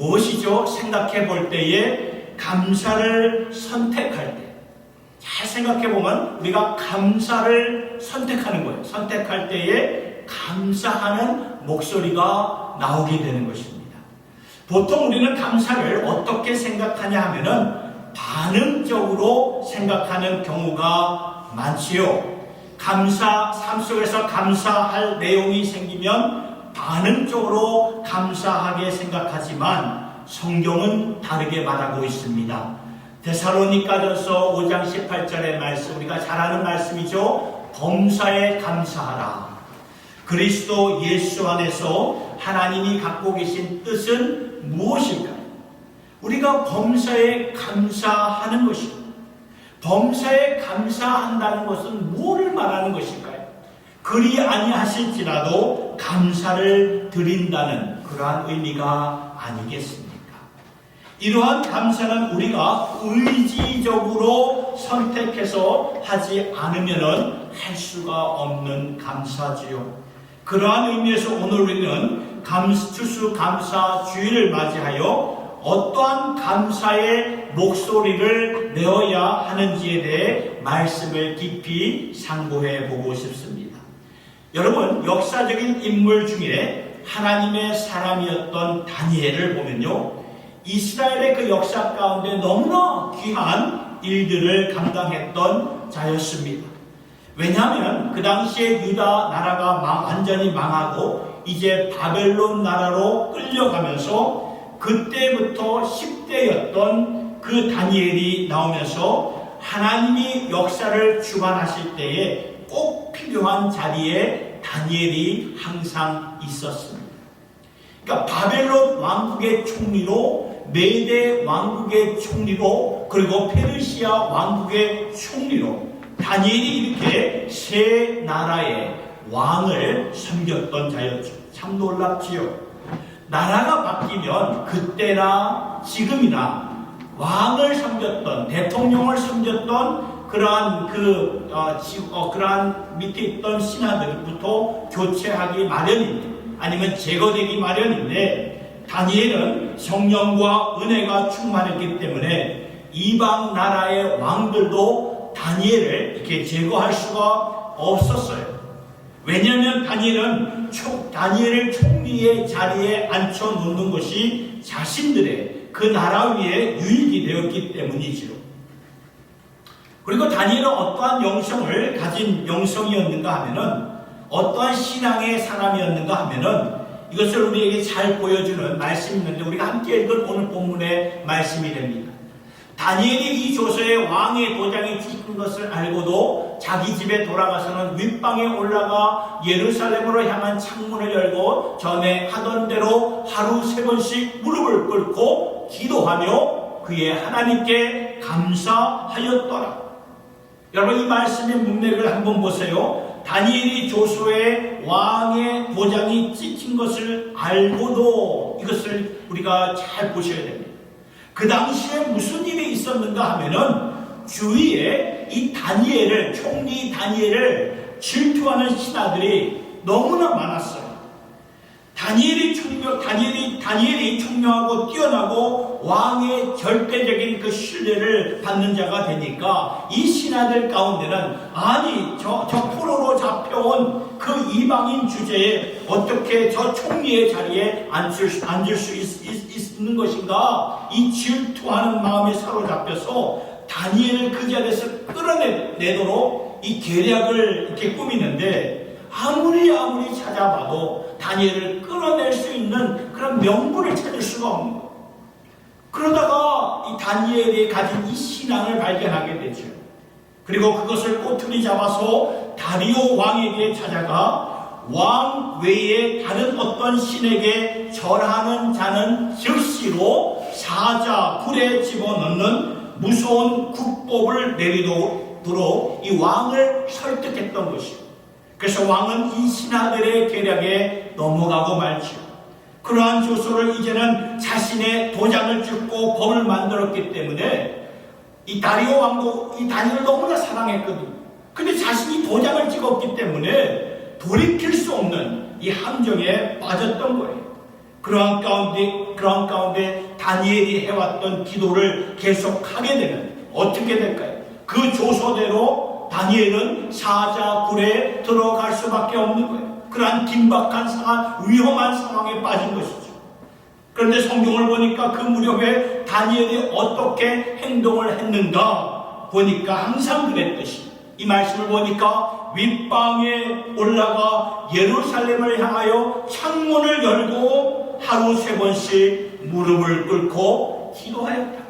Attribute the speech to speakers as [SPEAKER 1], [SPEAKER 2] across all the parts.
[SPEAKER 1] 무엇이죠? 생각해 볼 때에 감사를 선택할 때. 잘 생각해 보면 우리가 감사를 선택하는 거예요. 선택할 때에 감사하는 목소리가 나오게 되는 것입니다. 보통 우리는 감사를 어떻게 생각하냐 하면은 반응적으로 생각하는 경우가 많지요. 감사, 삶 속에서 감사할 내용이 생기면 반응적으로 감사하게 생각하지만 성경은 다르게 말하고 있습니다. 데살로니가전서 5장 18절의 말씀 우리가 잘 아는 말씀이죠. 범사에 감사하라. 그리스도 예수 안에서 하나님이 갖고 계신 뜻은 무엇일까요? 우리가 범사에 감사하는 것입니다. 범사에 감사한다는 것은 무엇을 말하는 것일까요? 그리 아니하실지라도 감사를 드린다는 그러한 의미가 아니겠습니까? 이러한 감사는 우리가 의지적으로 선택해서 하지 않으면 할 수가 없는 감사지요. 그러한 의미에서 오늘 우리는 감, 추수 감사 주일을 맞이하여 어떠한 감사의 목소리를 내어야 하는지에 대해 말씀을 깊이 상고해 보고 싶습니다. 여러분, 역사적인 인물 중에 하나님의 사람이었던 다니엘을 보면요. 이스라엘의 그 역사 가운데 너무나 귀한 일들을 감당했던 자였습니다. 왜냐하면 그 당시에 유다 나라가 망, 완전히 망하고 이제 바벨론 나라로 끌려가면서 그때부터 10대였던 그 다니엘이 나오면서 하나님이 역사를 주관하실 때에 꼭 필요한 자리에 다니엘이 항상 있었습니다. 그러니까 바벨론 왕국의 총리로 메대 왕국의 총리로 그리고 페르시아 왕국의 총리로 다니엘이 이렇게 세 나라의 왕을 섬겼던 자였죠. 참 놀랍지요. 나라가 바뀌면 그때나 지금이나 왕을 섬겼던 대통령을 섬겼던 그러한 그 어, 지, 어, 그러한 밑에 있던 신하들부터 교체하기 마련입니다. 아니면 제거되기 마련인데 다니엘은 성령과 은혜가 충만했기 때문에 이방 나라의 왕들도 다니엘을 이렇게 제거할 수가 없었어요. 왜냐하면 다니엘은 총, 다니엘을 총리의 자리에 앉혀 놓는 것이 자신들의 그 나라 위에 유익이 되었기 때문이지요. 그리고 다니엘은 어떠한 영성을 가진 영성이었는가 하면은 어떠한 신앙의 사람이었는가 하면은 이것을 우리에게 잘 보여주는 말씀이 있는데 우리가 함께 읽은 오늘 본문의 말씀이 됩니다. 다니엘이 이 조서에 왕의 도장이 찍힌 것을 알고도 자기 집에 돌아가서는 윗방에 올라가 예루살렘으로 향한 창문을 열고 전에 하던 대로 하루 세 번씩 무릎을 꿇고 기도하며 그의 하나님께 감사하였더라. 여러분 이 말씀의 문맥을 한번 보세요. 다니엘이 조소에 왕의 도장이 찍힌 것을 알고도 이것을 우리가 잘 보셔야 됩니다. 그 당시에 무슨 일이 있었는가 하면은 주위에 이 다니엘을 총리 다니엘을 질투하는 신하들이 너무나 많았어요. 다니엘이 총명, 다니엘이, 다니엘이 총명하고 뛰어나고 왕의 절대적인 그 신뢰를 받는 자가 되니까 이 신하들 가운데는 아니, 저, 저 포로로 잡혀온 그 이방인 주제에 어떻게 저 총리의 자리에 앉을, 앉을 수 있, 있, 있는 것인가? 이 질투하는 마음에 사로잡혀서 다니엘을 그 자리에서 끌어내도록 이 계략을 이렇게 꾸미는데 아무리 아무리 찾아봐도 다니엘을 끌어낼 수 있는 그런 명분을 찾을 수가 없는 거예요. 그러다가 이 다니엘이 가진 이 신앙을 발견하게 되죠. 그리고 그것을 꼬투리 잡아서 다리오 왕에게 찾아가 왕 외에 다른 어떤 신에게 절하는 자는 즉시로 사자 굴에 집어넣는 무서운 국법을 내리도록 이 왕을 설득했던 것이요. 그래서 왕은 이 신하들의 계략에 넘어가고 말지요. 그러한 조소를 이제는 자신의 도장을 찍고 법을 만들었기 때문에 이 다리오 왕도 이 다니엘을 너무나 사랑했거든요. 근데 자신이 도장을 찍었기 때문에 돌이킬 수 없는 이 함정에 빠졌던 거예요. 그러한 가운데 그러한 가운데 다니엘이 해왔던 기도를 계속하게 되면 어떻게 될까요? 그 조서대로 다니엘은 사자굴에 들어갈 수밖에 없는 거예요. 그러한 긴박한 상황, 위험한 상황에 빠진 것이죠. 그런데 성경을 보니까 그 무렵에 다니엘이 어떻게 행동을 했는가 보니까 항상 그랬듯이 이 말씀을 보니까 윗방에 올라가 예루살렘을 향하여 창문을 열고 하루 세 번씩 무릎을 꿇고 기도하였다.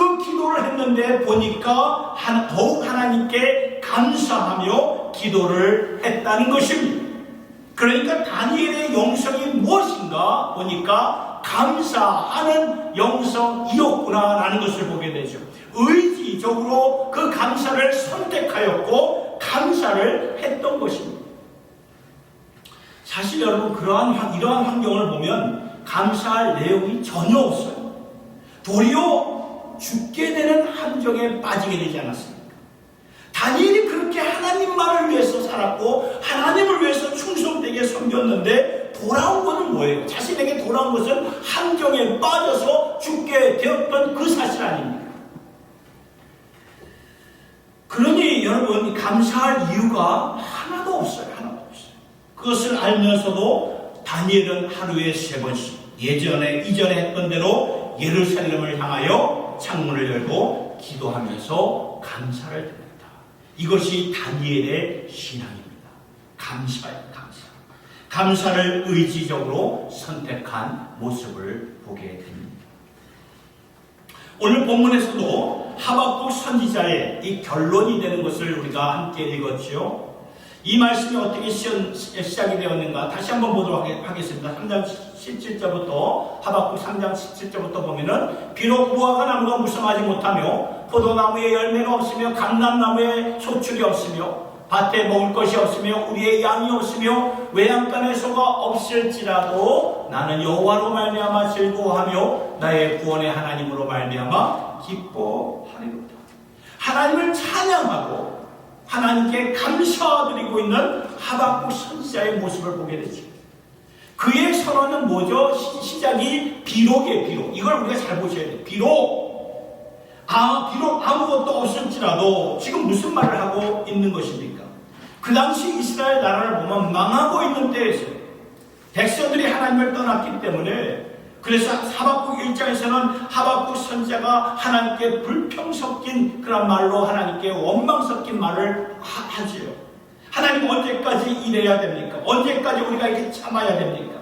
[SPEAKER 1] 그 기도를 했는데 보니까 한- 더욱 하나님께 감사하며 기도를 했다는 것입니다. 그러니까 다니엘의 영성이 무엇인가 보니까 감사하는 영성이었구나라는 것을 보게 되죠. 의지적으로 그 감사를 선택하였고 감사를 했던 것입니다. 사실 여러분 그러한 환- 이러한 환경을 보면 감사할 내용이 전혀 없어요. 도리어 죽게 되는 함정에 빠지게 되지 않았습니까? 다니엘이 그렇게 하나님만을 위해서 살았고 하나님을 위해서 충성되게 섬겼는데 돌아온 것은 뭐예요? 자신에게 돌아온 것은 함정에 빠져서 죽게 되었던 그 사실 아닙니까? 그러니 여러분 감사할 이유가 하나도 없어요. 하나도 없어요. 그것을 알면서도 다니엘은 하루에 세 번씩 예전에 이전에 했던 대로 예루살렘을 향하여 창문을 열고 기도하면서 감사를 드립니다. 이것이 다니엘의 신앙입니다. 감사예요, 감사. 감사를 의지적으로 선택한 모습을 보게 됩니다. 오늘 본문에서도 하박국 선지자의 이 결론이 되는 것을 우리가 함께 읽었지요. 이 말씀이 어떻게 시- 시작이 되었는가 다시 한번 보도록 하겠- 하겠습니다. 3장 17절부터 하박국 3장 17절부터 보면은 비록 무화과 나무가 무성하지 못하며 포도나무에 열매가 없으며 감람나무에 소출이 없으며 밭에 먹을 것이 없으며 우리의 양이 없으며 외양간에 소가 없을지라도 나는 여호와로 말미암아 즐거워하며 나의 구원의 하나님으로 말미암아 기뻐하리로다. 하나님을 찬양하고 하나님께 감사드리고 있는 하박국 선지자의 모습을 보게 되죠. 그의 선언은 뭐죠? 시- 시작이 비록의 비록. 이걸 우리가 잘 보셔야 돼요. 비록. 아, 비록 아무것도 없을지라도 지금 무슨 말을 하고 있는 것입니까? 그 당시 이스라엘 나라를 보면 망하고 있는 때에서 백성들이 하나님을 떠났기 때문에 그래서 하박국 1장에서는 하박국 선자가 하나님께 불평 섞인 그런 말로 하나님께 원망 섞인 말을 하, 하지요. 하나님 언제까지 이래야 됩니까? 언제까지 우리가 이렇게 참아야 됩니까?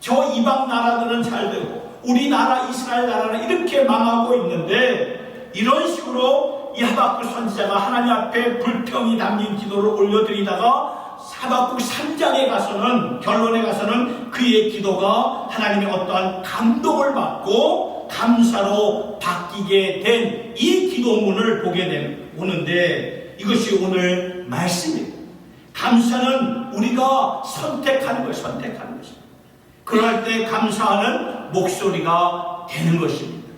[SPEAKER 1] 저 이방 나라들은 잘 되고 우리나라 이스라엘 나라는 이렇게 망하고 있는데 이런 식으로 이 하박국 선지자가 하나님 앞에 불평이 담긴 기도를 올려드리다가 하박국 3장에 가서는 결론에 가서는 그의 기도가 하나님의 어떠한 감동을 받고 감사로 바뀌게 된 이 기도문을 보게 되, 오는데 이것이 오늘 말씀입니다. 감사는 우리가 선택하는 것이 선택하는 것입니다. 그럴 때 감사하는 목소리가 되는 것입니다.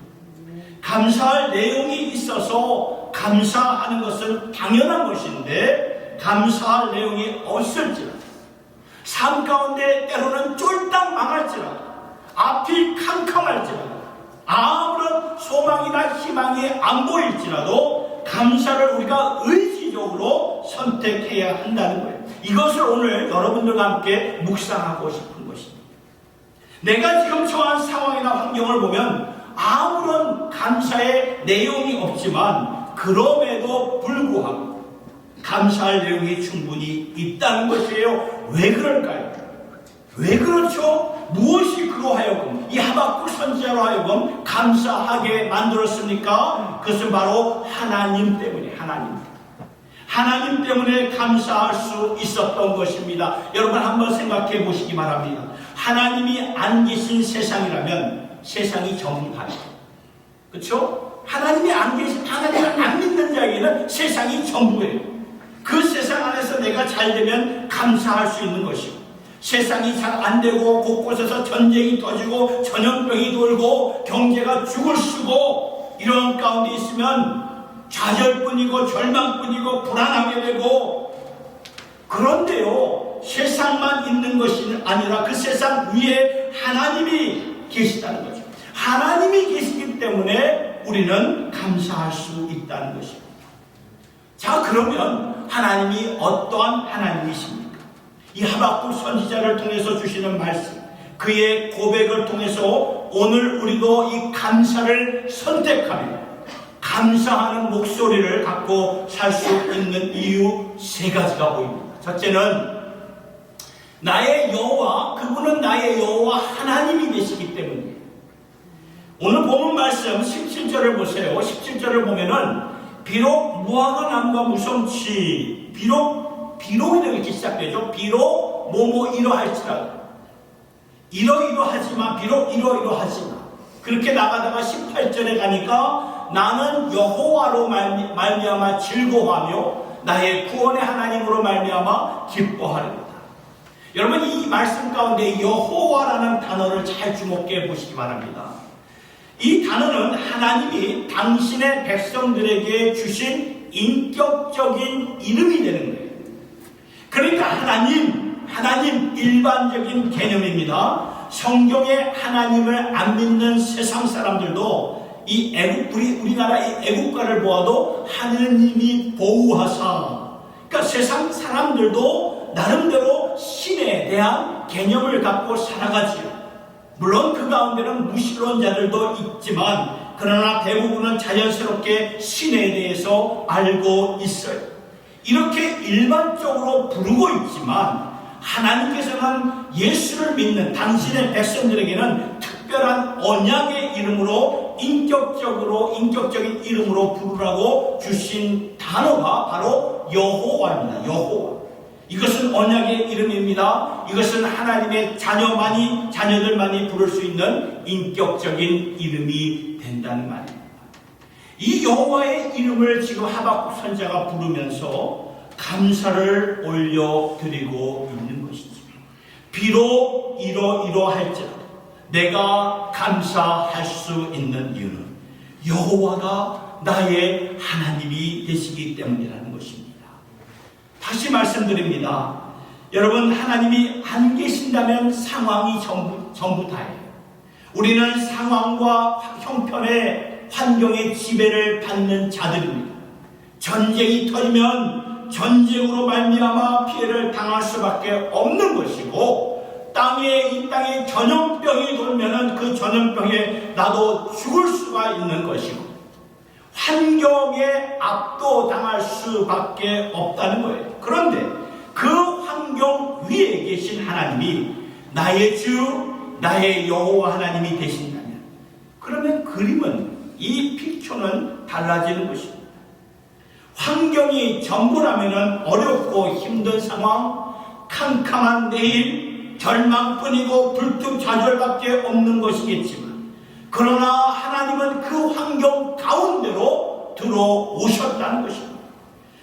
[SPEAKER 1] 감사할 내용이 있어서 감사하는 것은 당연한 것인데 감사할 내용이 없을지라도 삶 가운데 때로는 쫄딱 망할지라도 앞이 캄캄할지라도 아무런 소망이나 희망이 안 보일지라도 감사를 우리가 의지적으로 선택해야 한다는 거예요. 이것을 오늘 여러분들과 함께 묵상하고 싶은 것입니다. 내가 지금 처한 상황이나 환경을 보면 아무런 감사의 내용이 없지만 그럼에도 불구하고 감사할 내용이 충분히 있다는 것이에요. 왜 그럴까요? 왜 그렇죠? 무엇이 그로 하여금 이 하박국 선지자로 하여금 감사하게 만들었습니까? 그것은 바로 하나님 때문에 하나님. 하나님 때문에 감사할 수 있었던 것입니다. 여러분 한번 생각해 보시기 바랍니다. 하나님이 안 계신 세상이라면 세상이 정립하죠. 그렇죠? 하나님이 안 계신 하나님을 안 믿는 자에게는 세상이 전부예요. 그 세상 안에서 내가 잘 되면 감사할 수 있는 것이고 세상이 잘 안 되고 곳곳에서 전쟁이 터지고 전염병이 돌고 경제가 죽을 쓰고 이런 가운데 있으면 좌절뿐이고 절망뿐이고 불안하게 되고 그런데요 세상만 있는 것이 아니라 그 세상 위에 하나님이 계시다는 거죠. 하나님이 계시기 때문에 우리는 감사할 수 있다는 것입니다. 자, 그러면 하나님이 어떠한 하나님이십니까? 이 하박국 선지자를 통해서 주시는 말씀, 그의 고백을 통해서 오늘 우리도 이 감사를 선택하며 감사하는 목소리를 갖고 살 수 있는 이유 세 가지가 보입니다. 첫째는 나의 여호와 그분은 나의 여호와 하나님이 되시기 때문입니다. 오늘 본문 말씀 17절을 보세요. 17절을 보면은 비록 무화과 나무가 무성치 비록 비록 이렇게 시작되죠. 비록 뭐뭐 이러할지라도 이러이러하지만 비록 이러이러하지만 그렇게 나가다가 18절에 가니까 나는 여호와로 말미- 말미암아 즐거워하며 나의 구원의 하나님으로 말미암아 기뻐하리로다. 여러분 이 말씀 가운데 여호와라는 단어를 잘 주목해 보시기 바랍니다. 이 단어는 하나님이 당신의 백성들에게 주신 인격적인 이름이 되는 거예요. 그러니까 하나님, 하나님 일반적인 개념입니다. 성경에 하나님을 안 믿는 세상 사람들도 이 애국, 우리, 우리나라 이 애국가를 보아도 하느님이 보호하사. 그러니까 세상 사람들도 나름대로 신에 대한 개념을 갖고 살아가지요. 물론 그 가운데는 무신론자들도 있지만 그러나 대부분은 자연스럽게 신에 대해서 알고 있어요. 이렇게 일반적으로 부르고 있지만 하나님께서는 예수를 믿는 당신의 백성들에게는 특별한 언약의 이름으로 인격적으로 인격적인 이름으로 부르라고 주신 단어가 바로 여호와입니다. 여호와. 이것은 언약의 이름입니다. 이것은 하나님의 자녀만이 자녀들만이 부를 수 있는 인격적인 이름이 된다는 말입니다. 이 여호와의 이름을 지금 하박국 선자가 부르면서 감사를 올려드리고 있는 것이죠. 비록 이러이러할지라도 내가 감사할 수 있는 이유는 여호와가 나의 하나님이 되시기 때문이라는 것입니다. 다시 말씀드립니다. 여러분 하나님이 안 계신다면 상황이 전부, 전부 다예요. 우리는 상황과 형편의 환경의 지배를 받는 자들입니다. 전쟁이 터지면 전쟁으로 말미암아 피해를 당할 수밖에 없는 것이고 땅에 이 땅에 전염병이 돌면은 그 전염병에 나도 죽을 수가 있는 것이고 환경에 압도당할 수밖에 없다는 거예요. 그런데 그 환경 위에 계신 하나님이 나의 주, 나의 여호와 하나님이 되신다면 그러면 그림은 이 픽처는 달라지는 것입니다. 환경이 전부라면 어렵고 힘든 상황, 캄캄한 내일, 절망뿐이고 불특좌절밖에 없는 것이겠지만 그러나 하나님은 그 환경 가운데로 들어오셨다는 것입니다.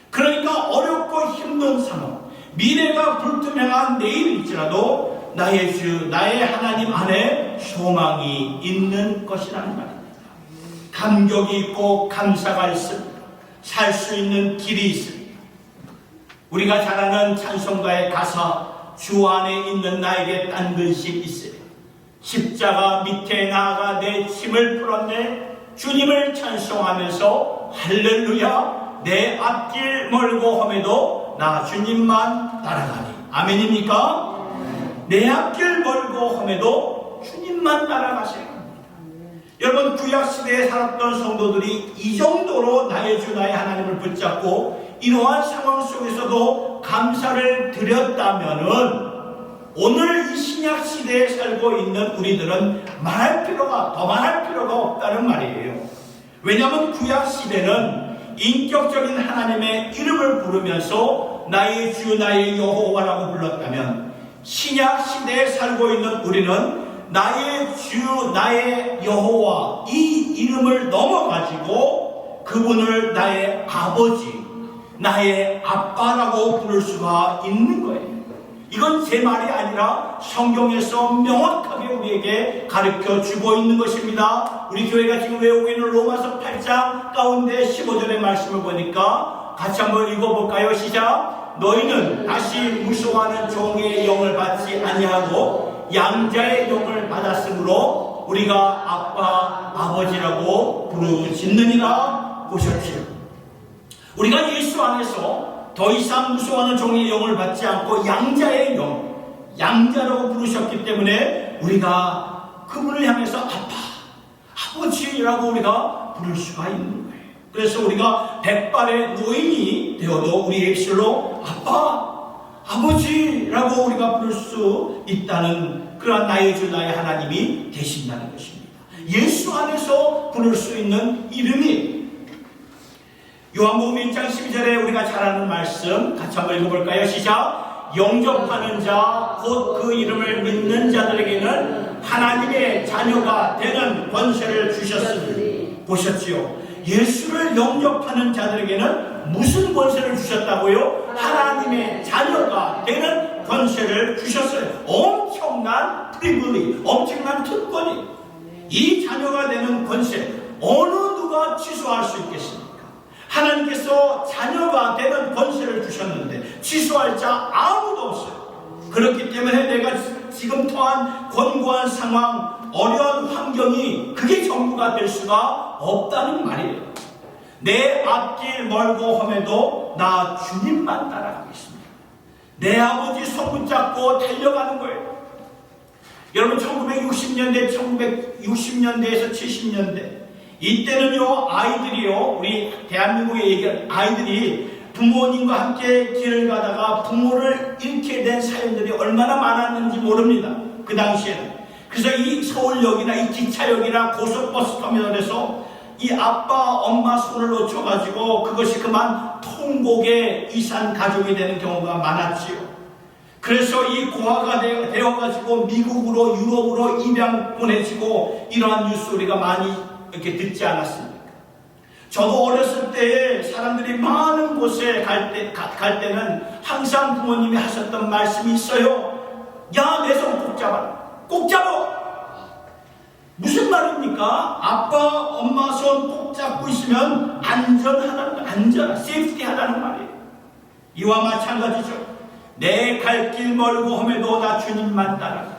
[SPEAKER 1] 그러니까 어렵고 힘든 상황, 미래가 불투명한 내일일지라도 나의 주, 나의 하나님 안에 소망이 있는 것이라는 말입니다. 감격이 있고 감사가 있습니다. 살 수 있는 길이 있습니다. 우리가 잘 아는 찬송가의 가사, 주 안에 있는 나에게 딴 근심 있으리. 십자가 밑에 나아가 내 짐을 풀었네. 주님을 찬송하면서 할렐루야 내 앞길 멀고 험해도 나 주님만 따라가니. 아멘입니까? 내 앞길 멀고 험해도 주님만 따라가세요. 여러분 구약 시대에 살았던 성도들이 이 정도로 나의 주 나의 하나님을 붙잡고 이러한 상황 속에서도 감사를 드렸다면은 오늘 이 신약 시대에 살고 있는 우리들은 말할 필요가 더 말할 필요가 없다는 말이에요. 왜냐하면 구약 시대는 인격적인 하나님의 이름을 부르면서 나의 주 나의 여호와라고 불렀다면 신약 시대에 살고 있는 우리는 나의 주 나의 여호와 이 이름을 넘어가지고 그분을 나의 아버지 나의 아빠라고 부를 수가 있는 거예요. 이건 제 말이 아니라 성경에서 명확하게 우리에게 가르쳐 주고 있는 것입니다. 우리 교회가 지금 외우고 있는 로마서 8장 가운데 15절의 말씀을 보니까 같이 한번 읽어볼까요? 시작. 너희는 다시 무수하는 종의 영을 받지 아니하고 양자의 영을 받았으므로 우리가 아빠 아버지라고 부르짖느니라 보셨지요. 우리가 예수 안에서 더 이상 무서워하는 종의 영을 받지 않고 양자의 영, 양자라고 부르셨기 때문에 우리가 그분을 향해서 아빠, 아버지라고 우리가 부를 수가 있는 거예요. 그래서 우리가 백발의 노인이 되어도 우리의 입술로 아빠, 아버지라고 우리가 부를 수 있다는 그러한 나의 주 나의 하나님이 되신다는 것입니다. 예수 안에서 부를 수 있는 이름이 요한복음 1장 12절에 우리가 잘 아는 말씀 같이 한번 읽어볼까요? 시작 영접하는 자 곧 그 이름을 믿는 자들에게는 하나님의 자녀가 되는 권세를 주셨으니 보셨지요? 예수를 영접하는 자들에게는 무슨 권세를 주셨다고요? 하나님의 자녀가 되는 권세를 주셨어요. 엄청난 프리블리, 엄청난 특권이 이 자녀가 되는 권세 어느 누가 취소할 수 있겠습니까? 하나님께서 자녀가 되는 권세를 주셨는데 취소할 자 아무도 없어요. 그렇기 때문에 내가 지금 토한 권고한 상황, 어려운 환경이 그게 전부가 될 수가 없다는 말이에요. 내 앞길 멀고 험해도 나 주님만 따라가겠습니다. 내 아버지 손 붙잡고 달려가는 거예요. 여러분 1960년대, 1960년대에서 70년대 이때는요 아이들이요 우리 대한민국에 얘기한 아이들이 부모님과 함께 길을 가다가 부모를 잃게 된 사연들이 얼마나 많았는지 모릅니다. 그 당시에는. 그래서 이 서울역이나 이 기차역이나 고속버스 터미널에서 이 아빠, 엄마 손을 놓쳐가지고 그것이 그만 통곡의 이산 가족이 되는 경우가 많았지요. 그래서 이 고아가 되- 되어가지고 미국으로 유럽으로 입양 보내지고 이러한 뉴스 우리가 많이 이렇게 듣지 않았습니까? 저도 어렸을 때 사람들이 많은 곳에 갈, 때, 가- 갈 때는 항상 부모님이 하셨던 말씀이 있어요. 야, 내 손 꼭 잡아라. 꼭 잡아! 무슨 말입니까? 아빠, 엄마 손 꼭 잡고 있으면 안전하다는, 안전, 세이프티 하다는 말이에요. 이와 마찬가지죠. 내 갈 길 멀고 험해도 나 주님만 따라가.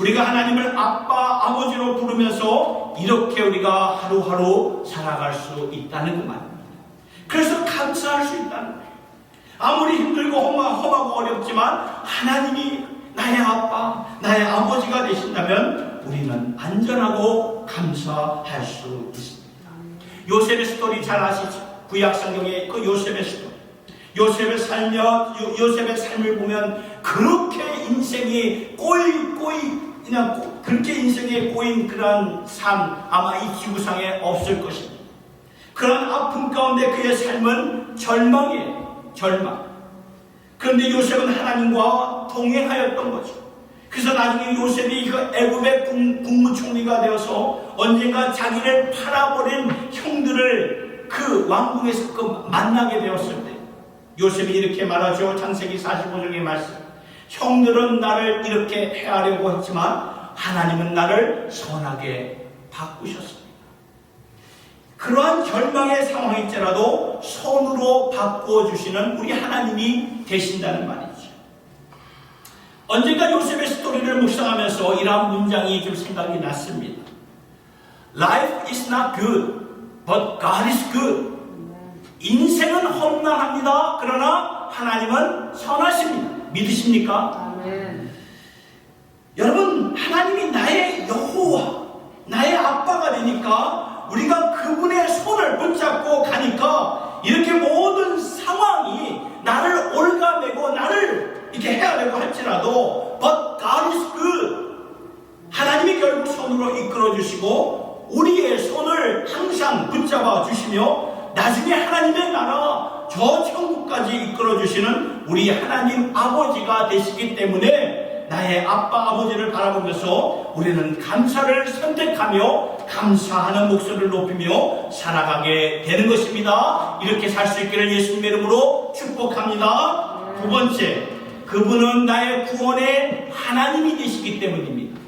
[SPEAKER 1] 우리가 하나님을 아빠, 아버지로 부르면서 이렇게 우리가 하루하루 살아갈 수 있다는 그 말입니다. 그래서 감사할 수 있다는 거예요. 아무리 힘들고 험하- 험하고 어렵지만 하나님이 나의 아빠, 나의 아버지가 되신다면 우리는 안전하고 감사할 수 있습니다. 요셉의 스토리 잘 아시죠? 구약 성경의 그 요셉의 스토리. 요셉의 요- 요셉의 삶을 보면 그렇게 인생이 꼬이 꼬이 그냥 꼬- 그렇게 인생에 꼬인 그러한 삶 아마 이 지구상에 없을 것입니다. 그런 아픔 가운데 그의 삶은 절망이에요. 절망. 그런데 요셉은 하나님과 동행하였던 거죠. 그래서 나중에 요셉이 그 애굽의 국- 국무총리가 되어서 언젠가 자기를 팔아버린 형들을 그 왕궁에서 그 만나게 되었을 때 요셉이 이렇게 말하죠. 창세기 45장의 말씀. 형들은 나를 이렇게 해하려고 했지만 하나님은 나를 선하게 바꾸셨습니다. 그러한 절망의 상황일지라도 손으로 바꿔주시는 우리 하나님이 되신다는 말이죠. 언젠가 요셉의 스토리를 묵상하면서 이러한 문장이 좀 생각이 났습니다. Life is not good, but God is good. 인생은 험난합니다. 그러나 하나님은 선하십니다. 믿으십니까?
[SPEAKER 2] 아멘.
[SPEAKER 1] 여러분, 하나님이 나의 여호와, 나의 아빠가 되니까 우리가 그분의 손을 붙잡고 가니까 이렇게 모든 상황이 나를 올가매고 나를 이렇게 해야 되고 할지라도 but God is good. 하나님이 결국 손으로 이끌어 주시고 우리의 손을 항상 붙잡아 주시며 나중에 하나님의 나라 저 천국까지 이끌어 주시는 우리 하나님 아버지가 되시기 때문에 나의 아빠 아버지를 바라보면서 우리는 감사를 선택하며 감사하는 목소리를 높이며 살아가게 되는 것입니다. 이렇게 살 수 있기를 예수님의 이름으로 축복합니다. 두 번째, 그분은 나의 구원의 하나님이 되시기 때문입니다.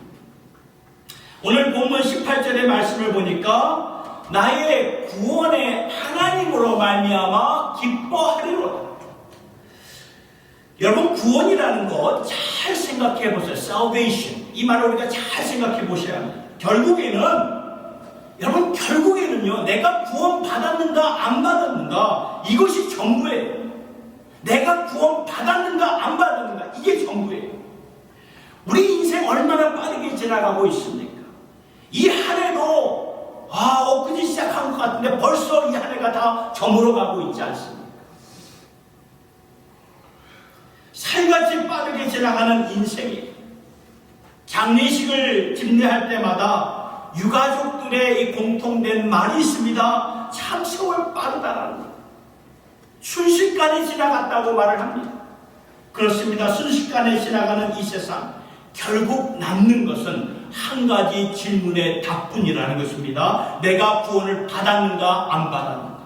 [SPEAKER 1] 오늘 본문 18절의 말씀을 보니까 나의 구원의 하나님으로 말미암아 기뻐하리로다. 여러분 구원이라는 것 잘 생각해 보세요. salvation. 이 말을 우리가 잘 생각해 보셔야 합니다. 결국에는 여러분 결국에는요 내가 구원 받았는가 안 받았는가 이것이 전부예요. 내가 구원 받았는가 안 받았는가 이게 전부예요. 우리 인생 얼마나 빠르게 지나가고 있습니까? 이 한 해도 아 엊그제 시작한 것 같은데 벌써 이 한 해가 다 저물어 가고 있지 않습니까? 살같이 빠르게 지나가는 인생이 장례식을 집례할 때마다 유가족들의 이 공통된 말이 있습니다. 참 세월 빠르다라는 거. 순식간에 지나갔다고 말을 합니다. 그렇습니다. 순식간에 지나가는 이 세상 결국 남는 것은 한 가지 질문의 답뿐이라는 것입니다. 내가 구원을 받았는가 안 받았는가?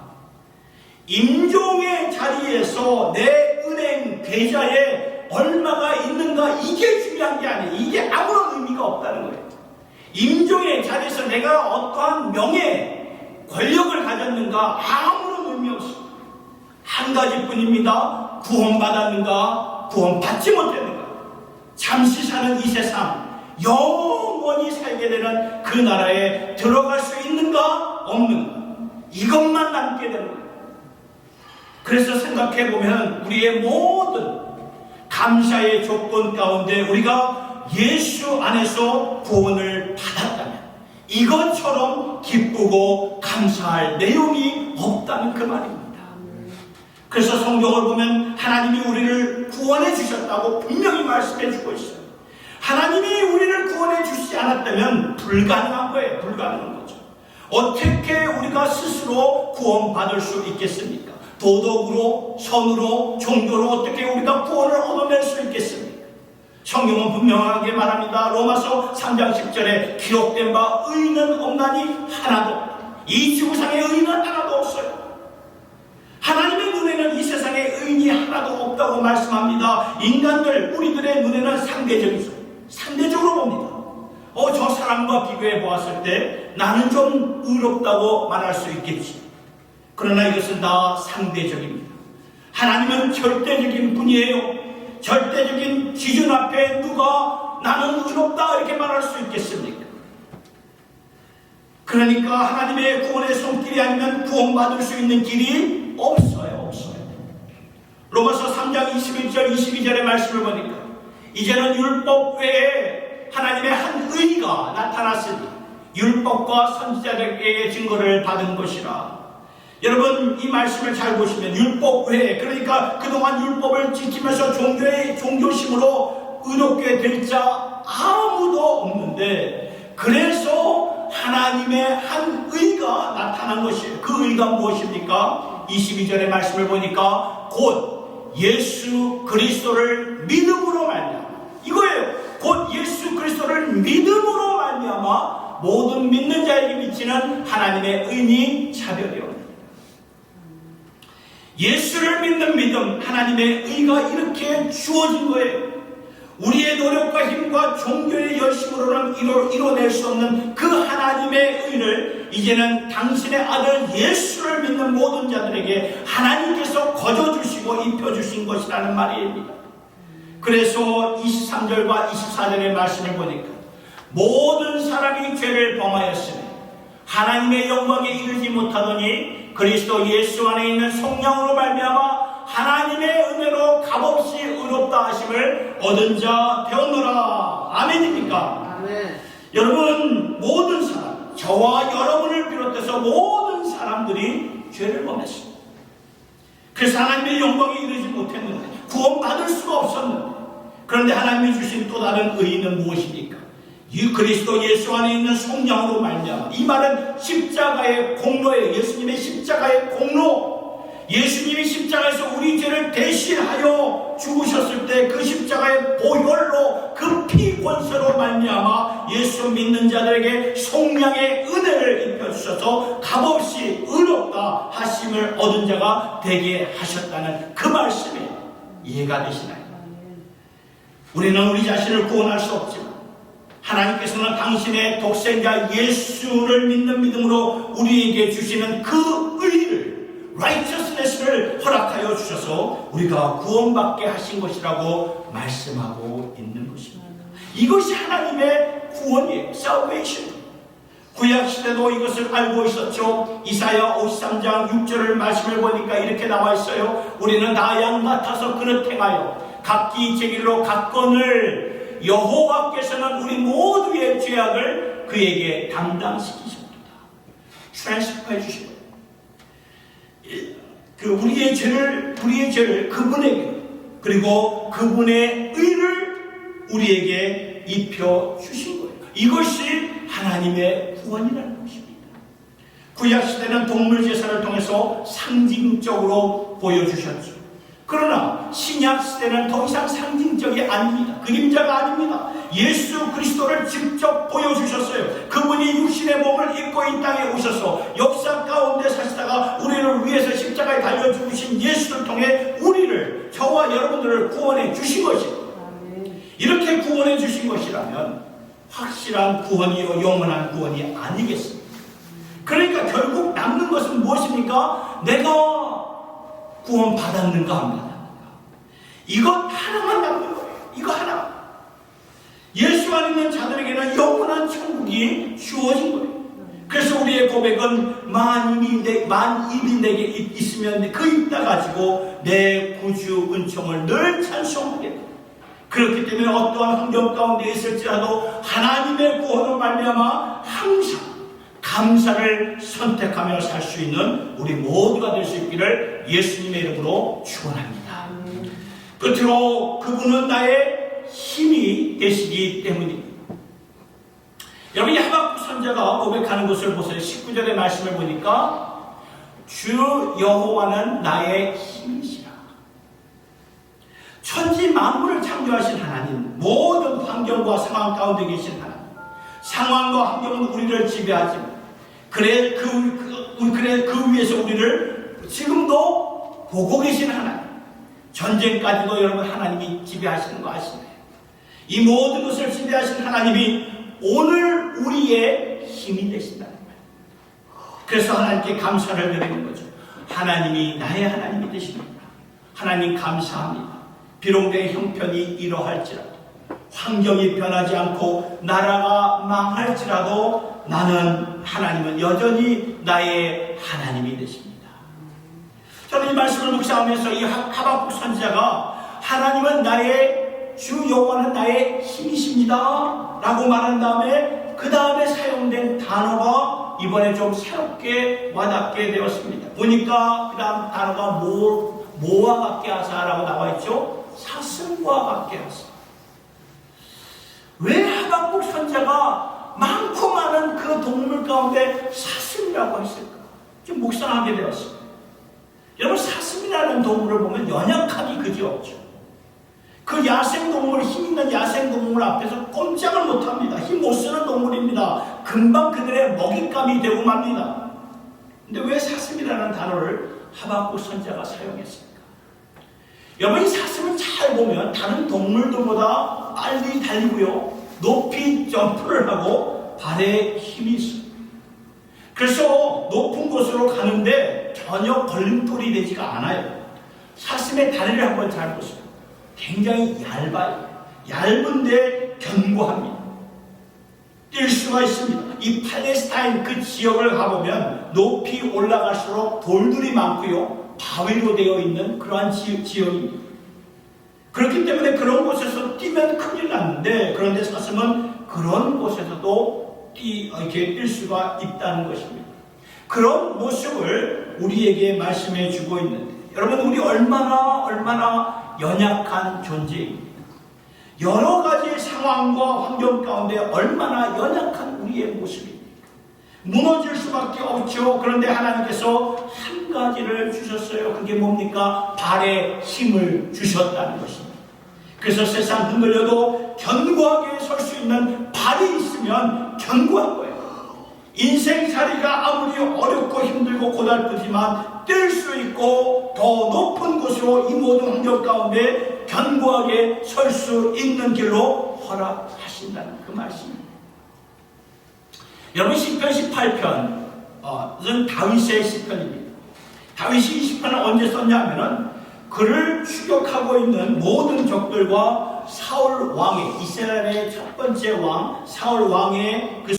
[SPEAKER 1] 임종의 자리에서 내 은행 계좌에 얼마가 있는가 이게 중요한 게 아니에요. 이게 아무런 의미가 없다는 거예요. 임종의 자리에서 내가 어떠한 명예, 권력을 가졌는가 아무런 의미 없습니다. 한 가지뿐입니다. 구원받았는가, 구원받지 못했는가. 잠시 사는 이 세상, 영원히 살게 되는 그 나라에 들어갈 수 있는가, 없는가. 이것만 남게 되는 거예요. 그래서 생각해 보면 우리의 모든 감사의 조건 가운데 우리가 예수 안에서 구원을 받았다면 이것처럼 기쁘고 감사할 내용이 없다는 그 말입니다. 그래서 성경을 보면 하나님이 우리를 구원해 주셨다고 분명히 말씀해 주고 있어요. 하나님이 우리를 구원해 주시지 않았다면 불가능한 거예요. 불가능한 거죠. 어떻게 우리가 스스로 구원받을 수 있겠습니까? 도덕으로, 선으로, 종교로 어떻게 우리가 구원을 얻어낼 수 있겠습니까? 성경은 분명하게 말합니다. 로마서 3장 10절에 기록된 바 의는 없나니 하나도. 이 지구상에 의는 하나도 없어요. 하나님의 눈에는 이 세상에 의인이 하나도 없다고 말씀합니다. 인간들, 우리들의 눈에는 상대적이죠. 상대적으로 봅니다. 어, 저 사람과 비교해 보았을 때 나는 좀 의롭다고 말할 수 있겠지. 그러나 이것은 다 상대적입니다. 하나님은 절대적인 분이에요. 절대적인 기준 앞에 누가 나는 의롭다 이렇게 말할 수 있겠습니까? 그러니까 하나님의 구원의 손길이 아니면 구원받을 수 있는 길이 없어요, 없어요. 로마서 3장 21절, 22절의 말씀을 보니까 이제는 율법 외에 하나님의 한 의가 나타났으니 율법과 선지자들에게 증거를 받은 것이라. 여러분 이 말씀을 잘 보시면 율법 외에 그러니까 그동안 율법을 지키면서 종교의 종교심으로 의롭게 될 자 아무도 없는데 그래서 하나님의 한 의가 나타난 것이에요. 그 의가 무엇입니까? 22절의 말씀을 보니까 곧 예수 그리스도를 믿음으로 말미암아 이거예요. 곧 예수 그리스도를 믿음으로 말미암아 모든 믿는 자에게 미치는 하나님의 의미 차별이요. 예수를 믿는 믿음, 하나님의 의가 이렇게 주어진 거예요. 우리의 노력과 힘과 종교의 열심으로는 이뤄, 이뤄낼 수 없는 그 하나님의 의를 이제는 당신의 아들 예수를 믿는 모든 자들에게 하나님께서 거저 주시고 입혀 주신 것이라는 말입니다. 그래서 23절과 24절의 말씀을 보니까 모든 사람이 죄를 범하였으니 하나님의 영광에 이르지 못하더니 그리스도 예수 안에 있는 성령으로 말미암아 하나님의 은혜로 값없이 의롭다 하심을 얻은 자 되었노라. 아멘입니까?
[SPEAKER 2] 아멘.
[SPEAKER 1] 여러분 모든 사람, 저와 여러분을 비롯해서 모든 사람들이 죄를 범했습니다. 그래서 하나님의 영광에 이르지 못했는데 구원받을 수가 없었는데 그런데 하나님이 주신 또 다른 의의는 무엇입니까? 이 그리스도 예수 안에 있는 성령으로 말미암아 이 말은 십자가의 공로예요. 예수님의 십자가의 공로. 예수님이 십자가에서 우리 죄를 대신하여 죽으셨을 때 그 십자가의 보혈로 그 피 권세로 말미암아 예수 믿는 자들에게 성령의 은혜를 입혀 주셔서 값없이 의롭다 하심을 얻은 자가 되게 하셨다는 그 말씀이 이해가 되시나요? 우리는 우리 자신을 구원할 수 없지만 하나님께서는 당신의 독생자 예수를 믿는 믿음으로 우리에게 주시는 그 의를 righteousness를 허락하여 주셔서 우리가 구원받게 하신 것이라고 말씀하고 있는 것입니다. 이것이 하나님의 구원이에요. salvation. 구약 시대도 이것을 알고 있었죠. 이사야 53장 6절을 말씀을 보니까 이렇게 나와 있어요. 우리는 나양 같아서 그릇 행하여 각기 제 길로 갔건을 여호와께서는 우리 모두의 죄악을 그에게 담당시키셨도다. 트랜스퍼해 주신 거예요. 그 우리의 죄를 우리의 죄를 그분에게 그리고 그분의 의를 우리에게 입혀 주신 거예요. 이것이 하나님의 구원이라는 것입니다. 구약 시대는 동물 제사를 통해서 상징적으로 보여주셨죠. 그러나 신약 시대는 더 이상 상징적이 아닙니다. 그림자가 아닙니다. 예수 그리스도를 직접 보여주셨어요. 그분이 육신의 몸을 입고 이 땅에 오셔서 역사 가운데 사시다가 우리를 위해서 십자가에 달려 죽으신 예수를 통해 우리를 저와 여러분들을 구원해 주신 것입니다. 이렇게 구원해 주신 것이라면 확실한 구원이요 영원한 구원이 아니겠습니까? 그러니까 결국 남는 것은 무엇입니까? 내가 구원 받았는가 안 받았는가? 이것 하나만 남는 거예요. 이거 하나. 예수 안 믿는 자들에게는 영원한 천국이 주어진 거예요. 그래서 우리의 고백은 만 입이, 내, 만 입이 내게 있- 있으면 그 입다 가지고 내 구주 은총을 늘 찬송하게 돼요. 그렇기 때문에 어떠한 환경 가운데 있을지라도 하나님의 구원을 말미암아 항상 감사를 선택하며 살 수 있는 우리 모두가 될 수 있기를 예수님의 이름으로 축원합니다. 끝으로 그분은 나의 힘이 되시기 때문입니다. 여러분 이 하박국 선자가 고백하는 것을 보세요. 19절의 말씀을 보니까 주 여호와는 나의 힘이시라. 천지 만물을 창조하신 하나님, 모든 환경과 상황 가운데 계신 하나님, 상황과 환경은 우리를 지배하지만, 그래 그, 그 그래 그 위에서 우리를 지금도 보고 계신 하나님, 전쟁까지도 여러분 하나님이 지배하시는 거 아시나요? 이 모든 것을 지배하신 하나님이 오늘 우리의 힘이 되신다는 거예요. 그래서 하나님께 감사를 드리는 거죠. 하나님이 나의 하나님이 되십니다. 하나님 감사합니다. 비록 내 형편이 이러할지라도 환경이 변하지 않고 나라가 망할지라도 나는 하나님은 여전히 나의 하나님이 되십니다. 저는 이 말씀을 묵상하면서 이 하- 하박국 선지자가 하나님은 나의 주 여호와는 나의 힘이십니다. 라고 말한 다음에 그 다음에 사용된 단어가 이번에 좀 새롭게 와닿게 되었습니다. 보니까 그 다음 단어가 뭐, 뭐와 같게 하사라고 나와 있죠? 사슴과 같게 하사. 왜 하박국 선자가 많고 많은 그 동물 가운데 사슴이라고 했을까? 좀 묵상하게 되었습니다. 여러분 사슴이라는 동물을 보면 연약하기 그지 없죠. 그 야생동물, 힘 있는 야생동물 앞에서 꼼짝을 못합니다. 힘 못 쓰는 동물입니다. 금방 그들의 먹잇감이 되고 맙니다. 근데 왜 사슴이라는 단어를 하박국 선자가 사용했을까? 여러분 이 사슴은 잘 보면 다른 동물들보다 빨리 달리고요. 높이 점프를 하고 발에 힘이 있습니다. 그래서 높은 곳으로 가는데 전혀 걸림돌이 되지가 않아요. 사슴의 다리를 한번 잘 보세요. 굉장히 얇아요. 얇은데 견고합니다. 뛸 수가 있습니다. 이 팔레스타인 그 지역을 가보면 높이 올라갈수록 돌들이 많고요. 바위로 되어 있는 그러한 지, 지역입니다. 그렇기 때문에 그런 곳에서 뛰면 큰일 났는데 그런데 사슴은 그런 곳에서도 뛰, 이렇게 뛸 수가 있다는 것입니다. 그런 모습을 우리에게 말씀해 주고 있는데 여러분 우리 얼마나 얼마나 연약한 존재입니다. 여러 가지 상황과 환경 가운데 얼마나 연약한 우리의 모습입니다. 무너질 수밖에 없죠. 그런데 하나님께서 한 가지를 주셨어요. 그게 뭡니까? 발에 힘을 주셨다는 것입니다. 그래서 세상 흔들려도 견고하게 설 수 있는 발이 있으면 견고한 거예요. 인생살이가 아무리 어렵고 힘들고 고달프지만 뛸수 있고 더 높은 곳으로 이 모든 환경 가운데 견고하게 설 수 있는 길로 허락하신다는 그 말씀입니다. 여러분 시편 18편 어, 은 다윗의 시편입니다. 다윗이 이 시편을 언제 썼냐면은 그를 추격하고 있는 모든 적들과 사울 왕의 이스라엘의 첫 번째 왕 사울 왕의 그